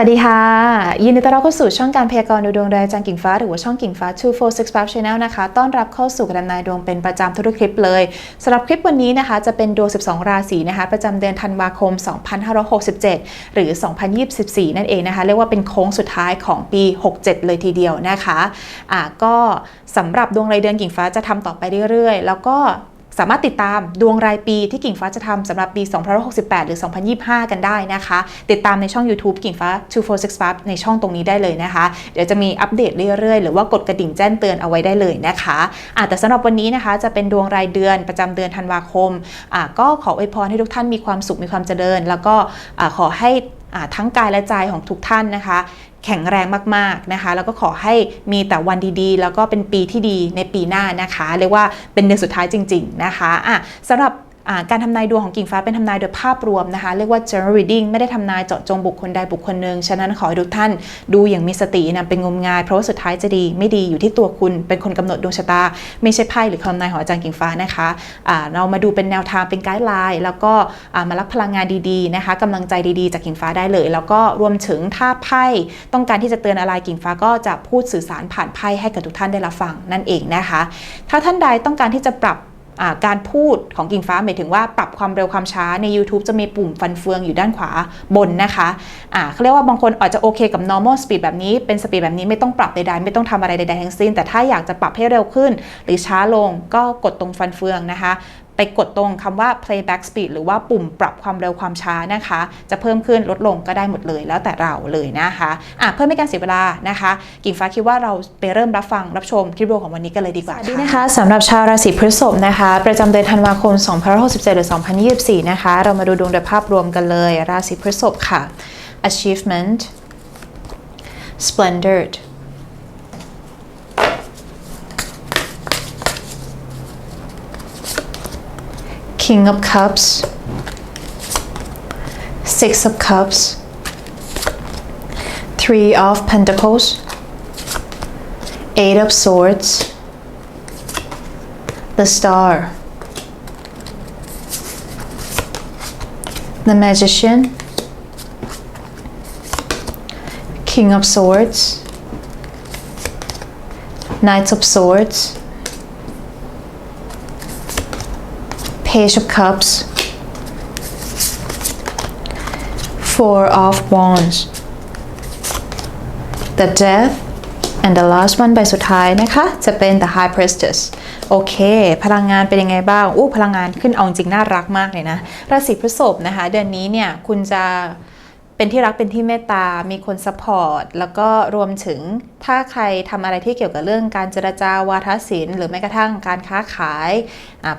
วัสดีค่ะ ยินดีต้อนรับเข้าสู่ช่องการพยากรณ์ดวงโดยอาจารย์กิ่งฟ้า หรือว่าช่องกิ่งฟ้า 2465 Channel นะคะ ต้อนรับเข้าสู่การนายดวงเป็นประจำทุกคลิปเลยสำหรับคลิปวันนี้นะคะ จะเป็นดวง 12 ราศีนะคะ ประจำเดือนธันวาคม 2567 หรือ 2024 นั่นเองนะคะ เรียกว่าเป็นโค้งสุดท้ายของปี 67 เลยทีเดียวนะคะอ่าก็สำหรับดวงรายเดือนกิ่งฟ้าจะทำต่อไปเรื่อยๆ แล้วก็ สามารถติดตามดวงรายปีที่กิ่งฟ้าจะทำสำหรับปี 2568 หรือ 2025 กันได้นะคะ ติดตามในช่อง YouTube กิ่งฟ้า 2465 ในช่องตรงนี้ได้เลยนะคะ เดี๋ยวจะมีอัปเดตเรื่อยๆ หรือว่ากดกระดิ่งแจ้งเตือนเอาไว้ได้เลยนะคะอะแต่สำหรับวันนี้นะคะจะเป็นดวงรายเดือนประจำเดือนธันวาคม ก็ขออวยพรให้ทุกท่านมีความสุขมีความเจริญ แล้วก็อขอให้ ทั้งกายและใจของทุกท่านนะคะ แข็งแรงมากๆนะคะ แล้วก็ขอให้มีแต่วันดีๆ แล้วก็เป็นปีที่ดีในปีหน้านะคะ เรียกว่าเป็นเดือนสุดท้ายจริง ๆนะคะอะสำหรับ การทำนายดวงของกิ่งฟ้าเป็นทำนายโดยภาพรวมนะคะเรียกว่า general reading ไม่ได้ทำนายเจาะจงบุคคลใดบุคคลหนึ่งฉะนั้นขอให้ทุกท่านดูอย่างมีสตินำเป็นงมงาย เพราะว่าสุดท้ายจะดี ไม่ดีอยู่ที่ตัวคุณเป็นคนกำหนดดวงชะตา ไม่ใช่ไพ่หรือคำนายของอาจารย์กิ่งฟ้านะคะอ่าเรามาดูเป็นแนวทางเป็นไกด์ไลน์แล้วก็มารับพลังงานดีๆนะคะกำลังใจดีๆจากกิ่งฟ้าได้เลย แล้วก็รวมถึงถ้าไพ่ต้องการที่จะเตือนอะไรกิ่งฟ้าก็จะพูดสื่อสารผ่านไพ่ให้กับทุกท่านได้รับฟังนั่นเองนะคะ ถ้าท่านใดต้องการที่จะปรับ การพูดของกิ่งฟ้าหมายถึงว่าปรับความเร็วความช้าใน YouTube จะมีปุ่มฟันเฟืองอยู่ด้านขวาบนนะคะะเขาเรียกว่าบางคนอาจจะโอเคกับ normal speed แบบนี้เป็นสปีดแบบนี้ไม่ต้องปรับใดๆไม่ต้องทำอะไรใดๆทั้งสิ้น แต่ถ้าอยากจะปรับให้เร็วขึ้น หรือช้าลงก็กดตรงฟันเฟืองนะคะ ไปกดตรงคำว่า playback speed หรือว่าปุ่มปรับความเร็วความช้านะคะ จะเพิ่มขึ้นลดลงก็ได้หมดเลยแล้วแต่เราเลยนะคะอะเพื่อไม่การเสียเวลานะคะ กิ่งฟ้าคิดว่าเราไปเริ่มรับฟังรับชมคลิปวิดีโอของวันนี้กันเลยดีกว่าสวัสดีนะคะสำหรับชาวราศีพฤษภนะคะ ประจำเดือนธันวาคม 2567 หรือ 2024 นะคะ เรามาดูดวงโดยภาพรวมกันเลย ราศีพฤษภค่ะ achievement splendid King of Cups, Six of Cups, Three of Pentacles, Eight of Swords, the Star, the Magician, King of Swords, Knights of Swords, Page of Cups, Four of Wands, the Death and the last one ใบสุดท้ายนะคะ จะเป็น the High Priestess โอเค พลังงานเป็นยังไงบ้างอู้พลังงานขึ้นเอาจริงน่ารักมากเลยนะราศีพฤษภนะคะ เดือนนี้เนี่ยคุณจะเป็นที่รักเป็นที่เมตตา มีคนซัพพอร์ต แล้วก็รวมถึงถ้าใครทำอะไรที่เกี่ยวกับเรื่องการเจรจาวาทศิลป์หรือแม้กระทั่งการค้าขาย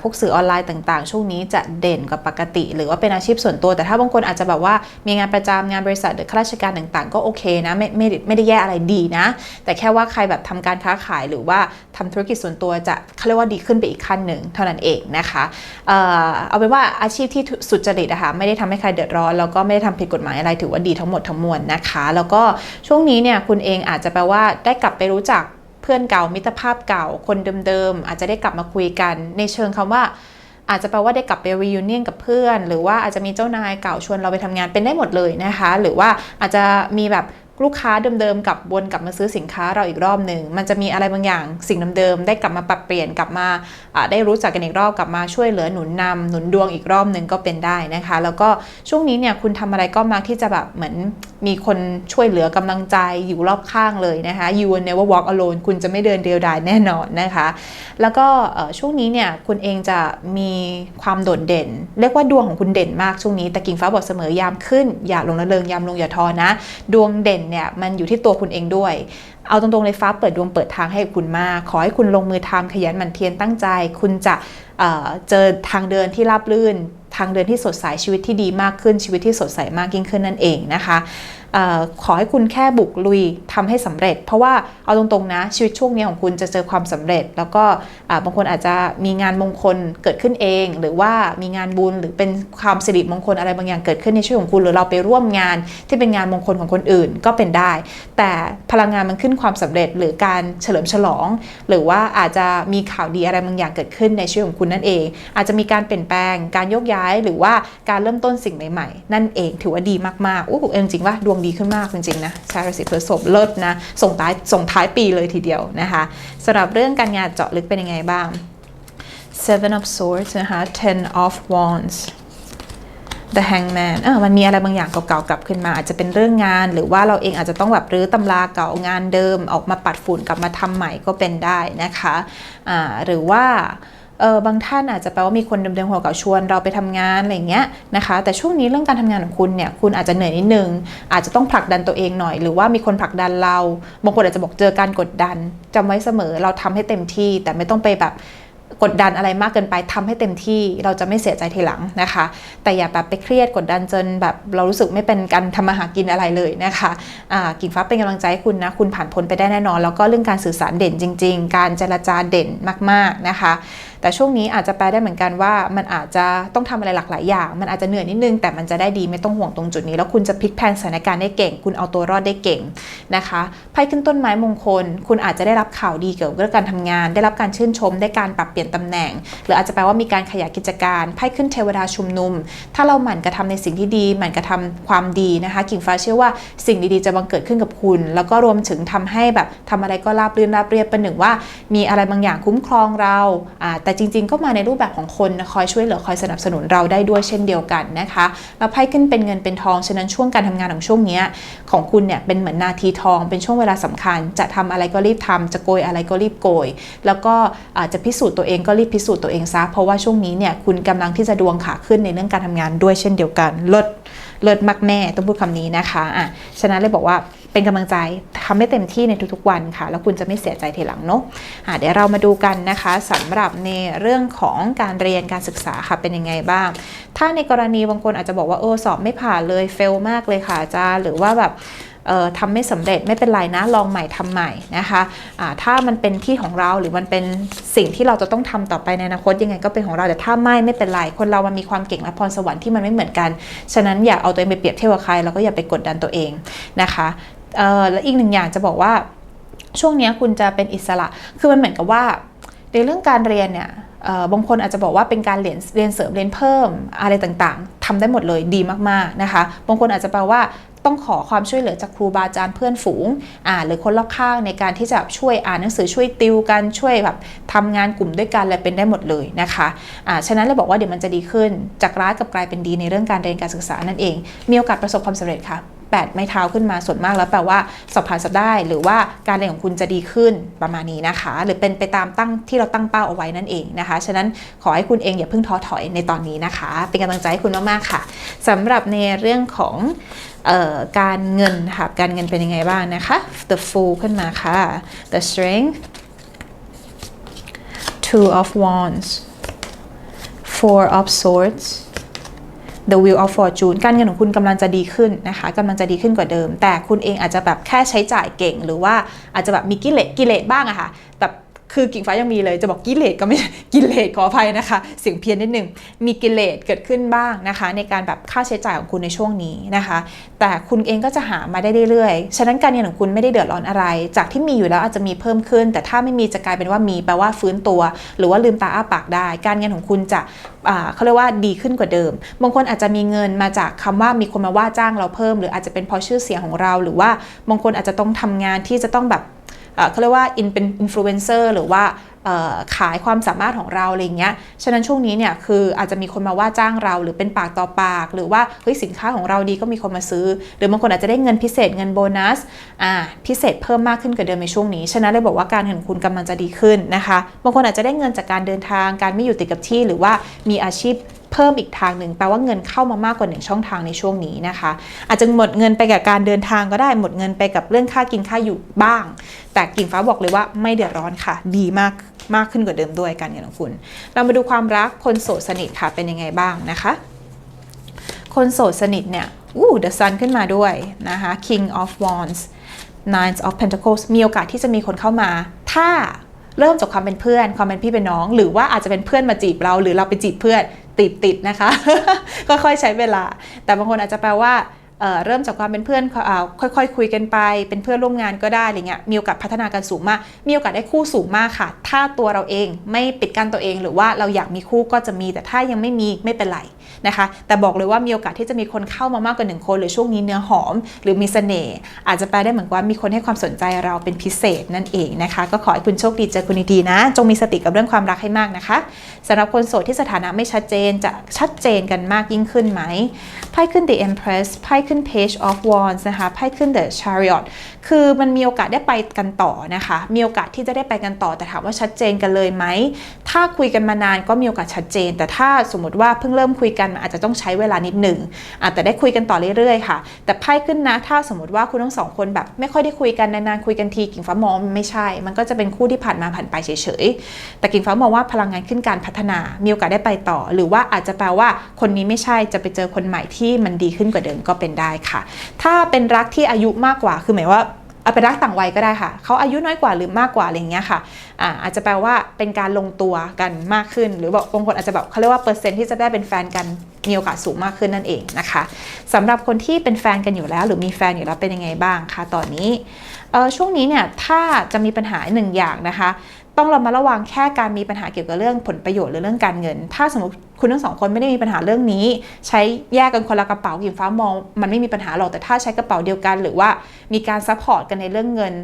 พวกสื่อออนไลน์ต่างๆ ช่วงนี้จะเด่นกว่าปกติ หรือว่าเป็นอาชีพส่วนตัว แต่ถ้าบางคนอาจจะแบบว่ามีงานประจำงานบริษัทหรือข้าราชการต่างๆ ก็โอเคนะไม่ไม่ไม่ได้แย่อะไรดีนะ แต่แค่ว่าใครแบบทำการค้าขายหรือว่าทำธุรกิจส่วนตัวจะเขาเรียกว่าดีขึ้นไปอีกขั้นหนึ่งเท่านั้นเองนะคะเออเอาเป็นว่าอาชีพที่สุจริตอะคะไม่ได้ทำให้ใครเดือดร้อนแล้วก็ไม่ได้ทำผิดกฎหมายอะไรถือว่าดีทั้งหมดทั้งมวลนะคะ แล้วก็ช่วงนี้เนี่ยคุณเองอาจจะแปลว่าได้กลับไปรู้จักเพื่อนเก่ามิตรภาพเก่า คนเดิมๆอาจจะได้กลับมาคุยกัน ในเชิงคำว่า อาจจะแปลว่าได้กลับไปรีวิเนียนกับเพื่อน หรือว่าอาจจะมีเจ้านายเก่าชวนเราไปทำงานเป็นได้หมดเลยนะคะ หรือว่าอาจจะมีแบบ ลูกค้าเดิมๆกลับวนกลับมาซื้อสินค้าเราอีกรอบหนึ่งมันจะมีอะไรบางอย่างสิ่งเดิมๆได้กลับมาปรับเปลี่ยนกลับมาได้รู้จักกันอีกรอบกลับมาช่วยเหลือหนุนนำหนุนดวงอีกรอบหนึ่งก็เป็นได้นะคะ แล้วก็ช่วงนี้เนี่ยคุณทำอะไรก็มักที่จะแบบเหมือนมีคนช่วยเหลือกำลังใจอยู่รอบข้างเลยนะคะ you will never walk alone คุณจะไม่เดินเดียวดายแน่นอนนะคะ แล้วก็ช่วงนี้เนี่ยคุณเองจะมีความโดดเด่น เรียกว่าดวงของคุณเด่นมากช่วงนี้แต่กิ่งฟ้าบอกเสมอยามขึ้นอย่าลงละเริงยามลงอย่าทอนะ ดวงเด่นเนี่ยมันอยู่ที่ตัวคุณเองด้วย เอาตรงๆเลยฟ้าเปิดดวงเปิดทางให้คุณมาก ขอให้คุณลงมือทำขยันหมั่นเพียรตั้งใจ คุณจะเเจอทางเดินที่ราบรื่น ทางเดินที่สดใสชีวิตที่ดีมากขึ้นชีวิตที่สดใสมากยิ่งขึ้นนั่นเองนะคะ ขอให้คุณแค่บุกลุยทำให้สำเร็จ เพราะว่าเอาตรงๆนะชีวิตช่วงนี้ของคุณจะเจอความสำเร็จ แล้วก็บางคนอาจจะมีงานมงคลเกิดขึ้นเอง หรือว่ามีงานบุญหรือเป็นความสิริมงคลอะไรบางอย่างเกิดขึ้นในชีวิตของคุณหรือเราไปร่วมงานที่เป็นงานมงคลของคนอื่นก็เป็นได้ แต่พลังงานมันขึ้นความสำเร็จ หรือการเฉลิมฉลอง หรือว่าอาจจะมีข่าวดีอะไรบางอย่างเกิดขึ้นในชีวิตของคุณนั่นเอง อาจจะมีการเปลี่ยนแปลงการโยกย้าย หรือว่าการเริ่มต้นสิ่งใหม่ๆนั่นเองถือว่าดีมากๆอู้หูเองจริงว่าดวงดีขึ้นมากจริงๆนะชาวราศีพฤษภเลิศนะส่งท้ายส่งท้ายปีเลยทีเดียวนะคะสำหรับเรื่องการงานเจาะลึกเป็นยังไงบ้าง Seven of Swords นะคะ Ten of Wands The Hangman เออมันมีอะไรบางอย่างเก่าๆกลับขึ้นมา อาจจะเป็นเรื่องงาน หรือว่าเราเองอาจจะต้องแบบรื้อตำราเก่างานเดิมออกมาปัดฝุ่นกลับมาทำใหม่ก็เป็นได้นะคะอ่าหรือว่า เออบางท่านอาจจะแปลว่ามีคนเดิมๆหัวเก่าชวนเราไปทำงานอะไรเงี้ยนะคะแต่ช่วงนี้เรื่องการทำงานของคุณเนี่ยคุณอาจจะเหนื่อยนิดนึง อาจจะต้องผลักดันตัวเองหน่อย หรือว่ามีคนผลักดันเราบางคนอาจจะบอกเจอการกดดันจำไว้เสมอเราทำให้เต็มที่แต่ไม่ต้องไปแบบกดดันอะไรมากเกินไปทำให้เต็มที่เราจะไม่เสียใจทีหลังนะคะ แต่อย่าแบบไปเครียดกดดันจนแบบเรารู้สึกไม่เป็นการทำมาหากินอะไรเลยนะคะอ่ากิ่งฟ้าเป็นกำลังใจให้คุณนะคุณผ่านพ้นไปได้แน่นอน แล้วก็เรื่องการสื่อสารเด่นจริง ๆ การเจรจาเด่นมากๆนะคะ แต่ช่วงนี้อาจจะแปลได้เหมือนกันว่า มันอาจจะต้องทำอะไรหลากหลายอย่าง มันอาจจะเหนื่อยนิดนึง แต่มันจะได้ดีไม่ต้องห่วงตรงจุดนี้ แล้วคุณจะพลิกแพลงสถานการณ์ได้เก่ง คุณเอาตัวรอดได้เก่งนะคะไพ่ขึ้นต้นไม้มงคล คุณอาจจะได้รับข่าวดีเกี่ยวกับเรื่องการทำงาน ได้รับการชื่นชม ได้การปรับเปลี่ยนตำแหน่ง หรืออาจจะแปลว่ามีการขยายกิจการไพ่ขึ้นเทวดาชุมนุม ถ้าเราหมั่นกระทำในสิ่งที่ดี หมั่นกระทำความดีนะคะ กิ่งฟ้าเชื่อว่าสิ่งดีๆจะบังเกิดขึ้นกับคุณ แล้วก็รวมถึงทำให้แบบทำอะไรก็ราบรื่นราบเรียบเป็นหนึ่งว่า มีอะไรบางอย่างคุ้มครองเราอ่แต่จริง ๆ ก็มาในรูปแบบของคนคอยช่วยเหลือคอยสนับสนุนเราได้ด้วยเช่นเดียวกันนะคะแล้วไพ่ขึ้นเป็นเงินเป็นทองฉะนั้นช่วงการทำงานของช่วงนี้ของคุณเนี่ยเป็นเหมือนนาทีทอง เป็นช่วงเวลาสำคัญ จะทำอะไรก็รีบทำจะโกยอะไรก็รีบโกย แล้วก็อาจจะพิสูจน์ตัวเองก็รีบพิสูจน์ตัวเองซะเพราะว่าช่วงนี้เนี่ยคุณกำลังที่จะดวงขาขึ้นในเรื่องการทำงานด้วยเช่นเดียวกันเลิศเลิศมากแม่ต้องพูดคำนี้นะคะอะฉะนั้นเลยบอกว่า เป็นกำลังใจทำให้เต็มที่ในทุกๆวันค่ะ แล้วคุณจะไม่เสียใจทีหลังเนาะะเดี๋ยวเรามาดูกันนะคะสำหรับในเรื่องของการเรียนการศึกษาค่ะเป็นยังไงบ้าง ถ้าในกรณีบางคนอาจจะบอกว่าโอ้สอบไม่ผ่านเลยเฟลมากเลยค่ะอาจารย์หรือว่าแบบเออทำไม่สำเร็จไม่เป็นไรนะลองใหม่ทำใหม่นะคะะถ้ามันเป็นที่ของเราหรือมันเป็นสิ่งที่เราจะต้องทำต่อไปในอนาคตยังไงก็เป็นของเราแต่ถ้าไม่ไม่เป็นไรคนเรามันมีความเก่งและพรสวรรค์ที่มันไม่เหมือนกัน ฉะนั้นอย่าเอาตัวเองไปเปรียบเทียบกับใครแล้วก็อย่าไปกดดันตัวเองนะคะ เออและอีกหนึ่งอย่างจะบอกว่าช่วงนี้คุณจะเป็นอิสระ คือมันเหมือนกับว่า ในเรื่องการเรียนเนี่ยบางคนอาจจะบอกว่าเป็นการเรียนเรียนเสริมเรียนเพิ่มอะไรต่างๆทำได้หมดเลยดีมากๆนะคะ บางคนอาจจะแปลว่าต้องขอความช่วยเหลือจากครูบาอาจารย์เพื่อนฝูงอ่าหรือคนรอบข้างในการที่จะช่วยอ่านหนังสือช่วยติวกันช่วยแบบทำงานกลุ่มด้วยกันอะไรเป็นได้หมดเลยนะคะอ่าฉะนั้นเลยบอกว่าเดี๋ยวมันจะดีขึ้นจากร้ายกับกลายเป็นดีในเรื่องการเรียนการศึกษานั่นเอง มีโอกาสประสบความสำเร็จค่ะ 8 ไม้เท้าขึ้นมาส่วนมากแล้วแปลว่าสอบผ่านสอบได้ หรือว่าการเรียนของคุณจะดีขึ้นประมาณนี้นะคะ หรือเป็นไปตามตั้งที่เราตั้งเป้าเอาไว้นั่นเองนะคะ ฉะนั้นขอให้คุณเองอย่าเพิ่งท้อถอยในตอนนี้นะคะ เป็นกำลังใจให้คุณมากๆค่ะสำหรับในเรื่องของออการเงินค่ะการเงินเป็นยังไงบ้างนะคะ the fool ขึ้นมาค่ะ the strength two of wands four of swords The Wheel of Fortune การเงินของคุณกำลังจะดีขึ้นนะคะกำลังจะดีขึ้นกว่าเดิม แต่คุณเองอาจจะแบบแค่ใช้จ่ายเก่ง หรือว่าอาจจะแบบมีกิเลสกิเลสบ้างอะค่ะแบบ คือกิ่งฟ้ายังมีเลยจะบอกกิเลสก็ไม่กิเลสขออภัยนะคะ เสียงเพี้ยนนิดนึง มีกิเลสเกิดขึ้นบ้างนะคะ ในการแบบค่าใช้จ่ายของคุณในช่วงนี้นะคะ แต่คุณเองก็จะหามาได้เรื่อยๆฉะนั้นการเงินของคุณไม่ได้เดือดร้อนอะไร จากที่มีอยู่แล้วอาจจะมีเพิ่มขึ้น แต่ถ้าไม่มีจะกลายเป็นว่ามีแปลว่าฟื้นตัว หรือว่าลืมตาอ้าปากได้ การเงินของคุณจะเขาเรียกว่าดีขึ้นกว่าเดิม บางคนอาจจะมีเงินมาจากคำว่ามีคนมาว่าจ้างเราเพิ่ม หรืออาจจะเป็นเพราะชื่อเสียงของเรา หรือว่าบางคนอาจจะต้องทำงานที่จะต้องแบบ เขาเรียกว่าอินเป็นอินฟลูเอนเซอร์หรือว่าขายความสามารถของเราอะไรเงี้ย ฉะนั้นช่วงนี้เนี่ยคืออาจจะมีคนมาว่าจ้างเราหรือเป็นปากต่อปาก หรือว่าเฮ้ยสินค้าของเราดีก็มีคนมาซื้อ หรือบางคนอาจจะได้เงินพิเศษเงินโบนัสอ่าพิเศษเพิ่มมากขึ้นกว่าเดิมในช่วงนี้ ฉะนั้นเลยบอกว่าการเงินคุณกำลังจะดีขึ้นนะคะ บางคนอาจจะได้เงินจากการเดินทาง การไม่อยู่ติดกับที่ หรือว่ามีอาชีพ เพิ่มอีกทางหนึ่งแปลว่าเงินเข้ามามากกว่าหนึ่งช่องทางในช่วงนี้นะคะ อาจจะหมดเงินไปกับการเดินทางก็ได้หมดเงินไปกับเรื่องค่ากินค่าอยู่บ้าง แต่กิ่งฟ้าบอกเลยว่าไม่เดือดร้อนค่ะ ดีมากมากขึ้นกว่าเดิมด้วยการเงินของคุณ เรามาดูความรักคนโสดสนิทค่ะเป็นยังไงบ้างนะคะ คนโสดสนิทเนี่ยอู้ the sun ขึ้นมาด้วยนะคะ king of wands nine of pentacles มีโอกาสที่จะมีคนเข้ามา ถ้าเริ่มจากความเป็นเพื่อน ความเป็นพี่เป็นน้อง หรือว่าอาจจะเป็นเพื่อนมาจีบเรา หรือเราไปจีบเพื่อนติดติดนะคะก็ค่อยใช้เวลา แต่บางคนอาจจะแปลว่า เเริ่มจากความเป็นเพื่อนอค่อยๆคุยกันไป เป็นเพื่อนร่วมงานก็ได้อะไรเงี้ยมีโอกาสพัฒนากันสูงมาก มีโอกาสได้คู่สูงมากค่ะ ถ้าตัวเราเองไม่ปิดกั้นตัวเองหรือว่าเราอยากมีคู่ก็จะมี แต่ถ้ายังไม่มีไม่เป็นไรนะคะ แต่บอกเลยว่ามีโอกาสที่จะมีคนเข้ามามากกว่าหนึ่งคน หรือช่วงนี้เนื้อหอม หรือมีเสน่ห์อาจจะแปลได้เหมือนว่ามีคนให้ความสนใจเราเป็นพิเศษนั่นเองนะคะ ก็ขอให้คุณโชคดีเจอคุณดีๆนะ จงมีสติกับเรื่องความรักให้มากนะคะสำหรับคนโสดที่สถานะไม่ชัดเจนจะชัดเจนกันมากยิ่งขึ้นไหมไพ่ขึ้น The Empress ไพ่ขึ้น Page of Wands นะคะ ไพ่ขึ้น The Chariot คือมันมีโอกาสได้ไปกันต่อนะคะ มีโอกาสที่จะได้ไปกันต่อ แต่ถามว่าชัดเจนกันเลยไหม ถ้าคุยกันมานานก็มีโอกาสชัดเจน แต่ถ้าสมมติว่าเพิ่งเริ่มคุยกันอาจจะต้องใช้เวลานิดหนึ่งอาจจะได้คุยกันต่อเรื่อยๆค่ะ แต่ไพ่ขึ้นนะ ถ้าสมมติว่าคุณทั้งสองคนแบบไม่ค่อยได้คุยกันนานๆคุยกันทีกิ่งฟ้ามองไม่ใช่ มันก็จะเป็นคู่ที่ผ่านมาผ่านไปเฉยๆ แต่กิ่งฟ้ามองว่าพลังงานขึ้นการพัฒนา มีโอกาสได้ไปต่อ หรือว่าอาจจะแปลว่าคนนี้ไม่ใช่จะไปเจอคนใหม่ที่มันดีขึ้นกว่าเดิมก็เป็นได้ค่ะ ถ้าเป็นรักที่อายุมากกว่า คือหมายว่าเอาเป็นรักต่างวัยก็ได้ค่ะ เขาอายุน้อยกว่าหรือมากกว่าอะไรเงี้ยค่ะอาอาจจะแปลว่าเป็นการลงตัวกันมากขึ้น หรือแบบบางคนอาจจะแบบเขาเรียกว่าเปอร์เซ็นต์ที่จะได้เป็นแฟนกันมีโอกาสสูงมากขึ้นนั่นเองนะคะสำหรับคนที่เป็นแฟนกันอยู่แล้ว หรือมีแฟนอยู่แล้วเป็นยังไงบ้างคะตอนนี้ช่วงนี้เนี่ยถ้าจะมีปัญหาหนึ่งอย่างนะคะ ต้องเรามาระวังแค่การมีปัญหาเกี่ยวกับเรื่องผลประโยชน์หรือเรื่องการเงิน ถ้าสมมติคุณทั้งสองคนไม่ได้มีปัญหาเรื่องนี้ ใช้แยกกันคนละกระเป๋ากิ่งฟ้ามอง มันไม่มีปัญหาหรอกแต่ถ้าใช้กระเป๋าเดียวกัน หรือว่ามีการซัพพอร์ตกันในเรื่องเงิน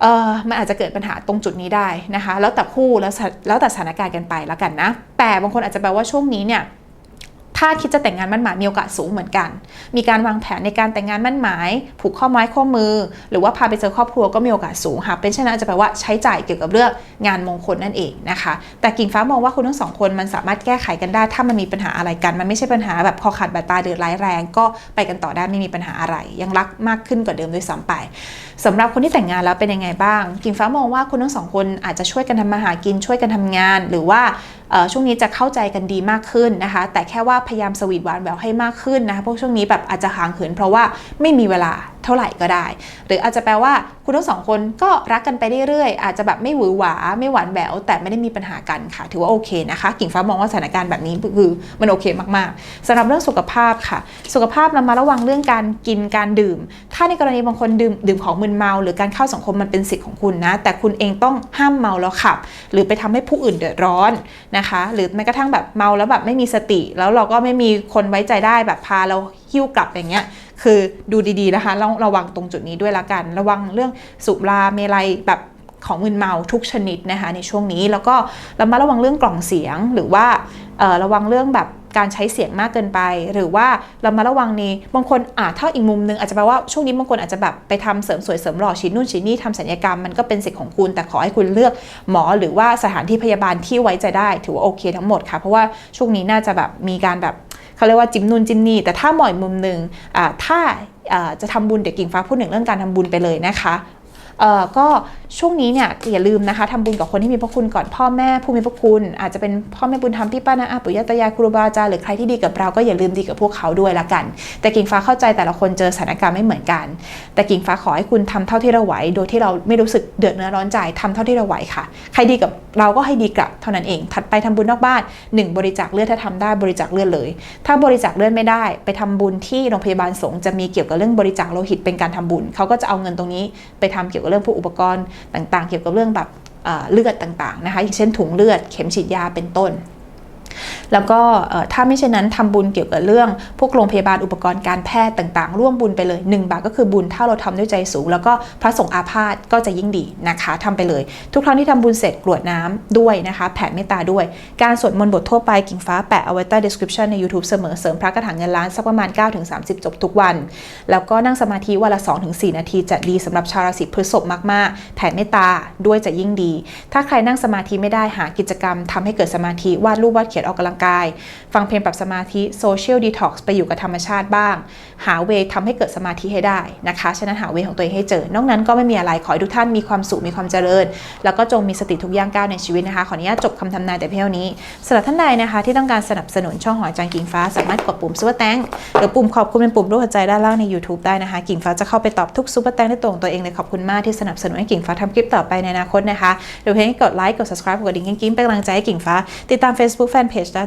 เออมันอาจจะเกิดปัญหาตรงจุดนี้ได้นะคะ แล้วแต่คู่แล้วแล้วแต่สถานการณ์กันไปแล้วกันนะ แต่บางคนอาจจะแปลว่าช่วงนี้เนี่ย ถ้าคิดจะแต่งงานมั่นหมายมีโอกาสสูงเหมือนกัน มีการวางแผนในการแต่งงานมั่นหมาย ผูกข้อไม้ข้อมือ หรือว่าพาไปเจอครอบครัวก็มีโอกาสสูงหากเป็นเช่นนั้นจะแปลว่าใช้จ่ายเกี่ยวกับเรื่องงานมงคลนั่นเองนะคะ แต่กิ่งฟ้ามองว่าคุณทั้งสองคนมันสามารถแก้ไขกันได้ ถ้ามันมีปัญหาอะไรกัน มันไม่ใช่ปัญหาแบบคอขาดบาดตายเดือดร้ายแรง ก็ไปกันต่อได้ไม่มีปัญหาอะไร ยังรักมากขึ้นกว่าเดิมด้วยซ้ำไปสำหรับคนที่แต่งงานแล้วเป็นยังไงบ้าง กิ่งฟ้ามองว่าคุณทั้งสองคนอาจจะช่วยกันทำมาหากินช่วยกันทำงาน หรือว่า ช่วงนี้จะเข้าใจกันดีมากขึ้นนะคะ แต่แค่ว่าพยายามสวีทหวานแหววให้มากขึ้นนะคะเพราะช่วงนี้แบบอาจจะห่างเหินเพราะว่าไม่มีเวลาเท่าไหร่ก็ได้ หรืออาจจะแปลว่าคุณทั้งสองคนก็รักกันไปเรื่อยๆอาจจะแบบไม่หวือหวาไม่หวานแหววแต่ไม่ได้มีปัญหากันค่ะ ถือว่าโอเคนะคะ กิ่งฟ้ามองว่าสถานการณ์แบบนี้คือมันโอเคมากๆสำหรับเรื่องสุขภาพค่ะ สุขภาพเรามาระวังเรื่องการกินการดื่ม ถ้าในกรณีบางคนดื่มดื่มของมึนเมา หรือการเข้าสังคมมันเป็นสิทธิ์ของคุณนะ แต่คุณเองต้องห้ามเมาแล้วขับ หรือไปทำให้ผู้อื่นเดือดร้อนนะคะ หรือแม้กระทั่งแบบเมาแล้วแบบไม่มีสติ แล้วเราก็ไม่มีคนไว้ใจได้แบบพาเรา หิ้วกลับอย่างเงี้ยคือดูดีๆนะคะต้องระวังตรงจุดนี้ด้วยละกัน ระวังเรื่องสุราเมลัยแบบของมึนเมาทุกชนิดนะคะในช่วงนี้แล้วก็เรามาระวังเรื่องกล่องเสียงหรือว่าระวังเรื่องแบบการใช้เสียงมากเกินไป หรือว่าเรามาระวังในบางคนอาจถ้าอีกมุมนึงอาจจะแปลว่าช่วงนี้บางคนอาจจะแบบไปทำเสริมสวยเสริมหล่อชิ้นนู่นชิ้นนี่ทำศัลยกรรมมันก็เป็นสิทธิ์ของคุณ แต่ขอให้คุณเลือกหมอหรือว่าสถานที่พยาบาลที่ไว้ใจได้ ถือว่าโอเคทั้งหมดค่ะ เพราะว่าช่วงนี้น่าจะแบบมีการแบบ เขาเรียกว่าจิ้มนุนจิ้มนี่ แต่ถ้าหมอยมุมหนึ่งถ้าจะทำบุญเด็กกิ่งฟ้าพูดหนึ่งเรื่องการทำบุญไปเลยนะคะ เอ่อก็ช่วงนี้เนี่ยอย่าลืมนะคะทำบุญกับคนที่มีพระคุณก่อนพ่อแม่ผู้มีพระคุณ อาจจะเป็นพ่อแม่บุญธรรมพี่ป้านาอาปุยตายายครูบาอาจารย์หรือใครที่ดีกับเราก็อย่าลืมดีกับพวกเขาด้วยละกัน แต่กิ่งฟ้าเข้าใจแต่ละคนเจอสถานการณ์ไม่เหมือนกัน แต่กิ่งฟ้าขอให้คุณทำเท่าที่เราไหวโดยที่เราไม่รู้สึกเดือดเนื้อร้อนใจทำเท่าที่เราไหวค่ะ ใครดีกับเราก็ให้ดีกลับเท่านั้นเอง ถัดไปทำบุญนอกบ้าน 1 บริจาคเลือดถ้าทำได้บริจาคเลือดเลย ถ้าบริจาคเลือดไม่ได้ ไปทำบุญที่โรงพยาบาลสงฆ์จะมีเกี่ยวกับเรื่องบริจาคโลหิตเป็นการทำบุญเขาก็จะเอาเงินตรงนี้ไปทำเกี่ยวกับเรื่องพวกอุปกรณ์ต่างๆ เกี่ยวกับเรื่องแบบเลือดต่างๆนะคะอย่างเช่นถุงเลือดเข็มฉีดยาเป็นต้น แล้วก็ถ้าไม่เช่นนั้นทำบุญเกี่ยวกับเรื่อง พวกโรงพยาบาลอุปกรณ์การแพทย์ต่างๆ ร่วมบุญไปเลย 1 บาทก็คือบุญถ้าเราทำด้วยใจสูง แล้วก็พระสงฆ์อาพาธก็จะยิ่งดีนะคะทำไปเลย ทุกครั้งที่ทำบุญเสร็จกรวดน้ำด้วยนะคะ แผ่เมตตาด้วย การสวดมนต์บททั่วไปกิ่งฟ้าแปะเอาไว้ใต้ description ใน YouTube เสมอเสริมพระกระถางเงินล้านสักประมาณ 9-30 จบทุกวัน แล้วก็นั่งสมาธิวันละ 2-4 นาทีจะดีสำหรับชาวราศีพฤษภมากๆ แผ่เมตตาด้วยจะยิ่งดี ถ้าใครนั่งสมาธิไม่ได้หากิจกรรมทำให้เกิดสมาธิวาดรูปวาดเขียนออกกำลังกาย ฟังเพลงปรับสมาธิโซเชียลดีท็อกซ์ไปอยู่กับธรรมชาติบ้าง หาเวทำให้เกิดสมาธิให้ได้นะคะ ฉะนั้นหาเวของตัวเองให้เจอ นอกนั้นก็ไม่มีอะไรขอให้ทุกท่านมีความสุขมีความเจริญ แล้วก็จงมีสติทุกย่างก้าวในชีวิตนะคะ ขออนุญาตจบคำทำนายแต่เพียงนี้สำหรับท่านใดนะคะ ที่ต้องการสนับสนุนช่องหอยจางกิ่งฟ้า สามารถกดปุ่มซุปเปอร์แตงหรือปุ่มขอบคุณเป็นปุ่มรูปหัวใจด้านล่างใน YouTube ได้นะคะ กิ่งฟ้าจะเข้าไปตอบทุกซุปเปอร์แตงได้ตรงตัวเองเลยขอบคุณมากที่สนับสนุนให้กิ่งฟ้าทำคลิปต่อไปในอนาคตนะคะเดี๋ยวเพียงกดไลค์กด subscribe กดดิ่งกิ้งเป็นกำลังใจให้กิ่งฟ้าติดตาม Facebook Fanpage